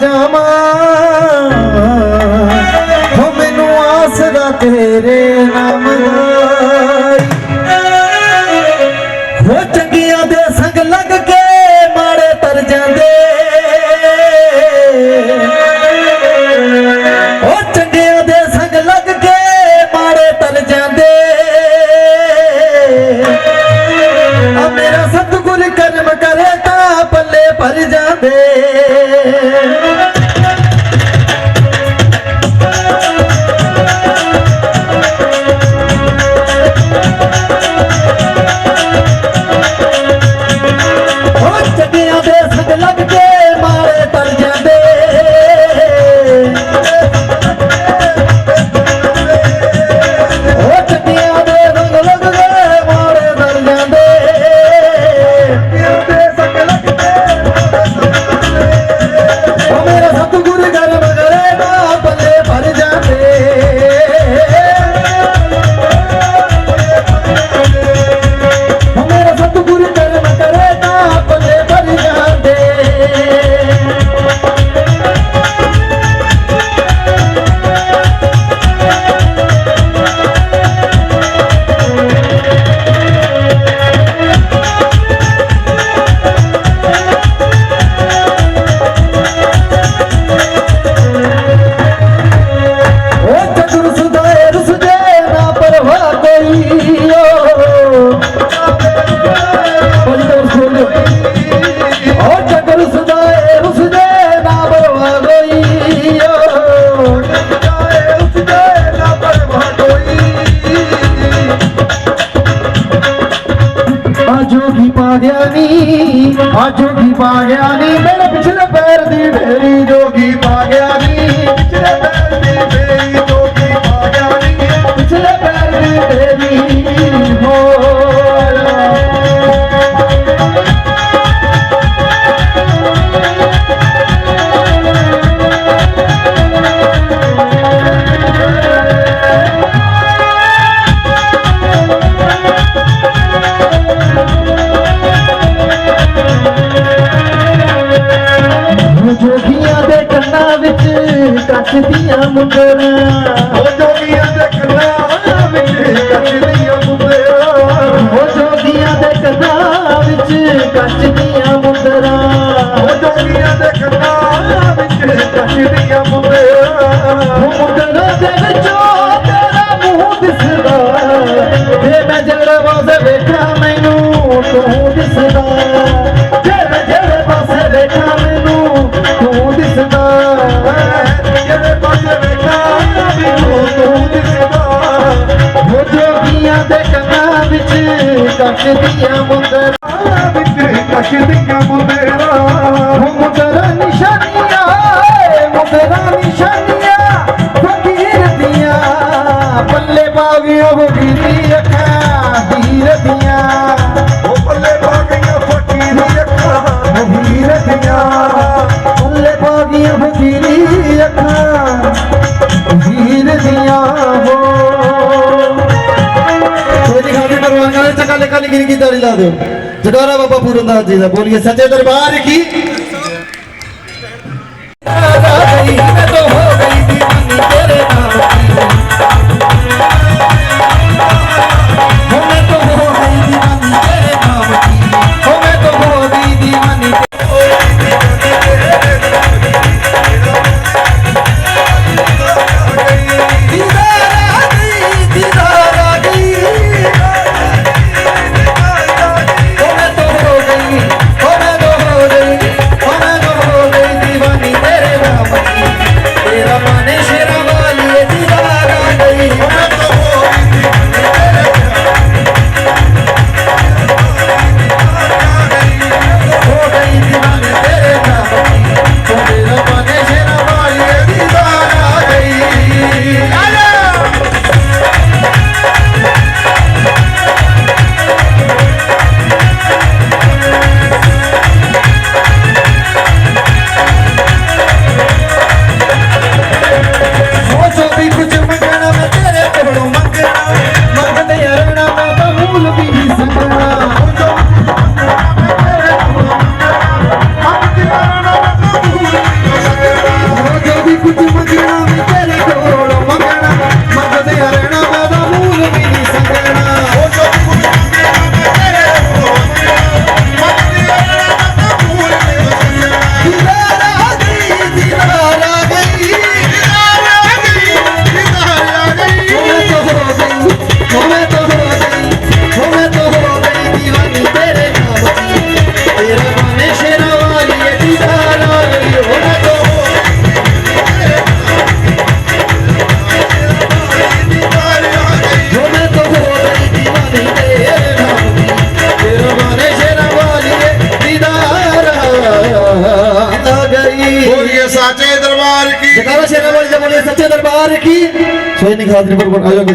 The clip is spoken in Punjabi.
ਜਾਵਾਂ। ਹੋ ਮੈਨੂੰ ਆਸਰਾ ਤੇਰੇ ਨਾਮ ਦਾ। ਹੋ ਚੰਗੀਆਂ ਦੇ ਸੰਗ ਲੱਗ ਕੇ ਮਾੜੇ ਤਰ ਜਾਂਦੇ। ਹੋ ਚੰਗੀਆਂ ਦੇ ਸੰਗ ਲੱਗ ਕੇ ਮਾੜੇ ਤਰ ਜਾਂਦੇ। ਆ ਮੇਰਾ ਸਤਿਗੁਰ ਕਰਮ ਕਰੇ ਤਾਂ ਪੱਲੇ ਭਰ ਜਾਂਦੇ। ਜੋਗੀ ਪਾ ਗਿਆ ਨੀ ਆਜੋਗੀ ਪਾ ਗਿਆ ਨੀ। ਮੇਰੇ ਪਿਛਲੇ ਪੈਰ ਦੀ ਢੇਰੀ ਜੋਗੀ ਪਾ ਗਿਆ ਨੀ, ਪਿਛਲੇ ਪੈਰ ਦੀ ਢੇਰੀ ਦੀਆਂ ਮੁੰਦਰਾਂ। ਜੋਗੀਆਂ ਦੇ ਕੰਨਾਂ ਵਿੱਚ ਕੱਚ ਦੀਆਂ ਮੁੰਦਰਾਂ। ਜੋਗੀਆਂ ਦੇ ਕੰਨਾਂ ਵਿੱਚ ਕੱਚ ਦੀਆਂ ਮੁੰਦਰਾਂ। ਜੋਗੀਆਂ ਦੇ ਕੰਨਾਂ ਵਿੱਚ ਕੱਚ ਦੀਆਂ ਮੁੰਦਰਾਂ। ਦੇ ਵਿੱਚੋਂ ਤੇਰਾ ਮੂੰਹ ਦਿਸਦਾ ਜੇ ਮੈਂ ਜਿਹੜੇ ਪਾਸੇ ਵਿੱਚ ਕੱਚ ਦੀਆਂ ਮੁੰਦਰਾਂ ਵਿੱਚ ਕੱਚ ਦੀਆਂ ਮੁੰਦਰਾਂ ਹੋ ਮੁੰਦਰਾਂ ਨਿਸ਼ਾਨੀਆਂ ਏ ਮੁੰਦਰਾਂ ਨਿਸ਼ਾਨੀਆਂ ਫਕੀਰ ਦੀਆਂ ਪੱਲੇ ਪਾ ਗਈਆਂ ਬਗੀਰੀ ਅੱਖਾਂ ਹੀਰ ਦੀਆਂ ਪਰਵਾਨਾ ਨੇ ਚੱਕਾ ਲਿਖਾ ਲਾ ਦਿਓ। ਜਗਾਰਾ ਬਾਬਾ ਪੂਰਨ ਦਾਸ ਜੀ ਦਾ ਬੋਲੀਏ, ਸੱਚੇ ਦਰਬਾਰ ਕੀ? जकारा शेरा वाली जमाने सच्चे दरबार की सोई निखात रिपोर्ट आयोग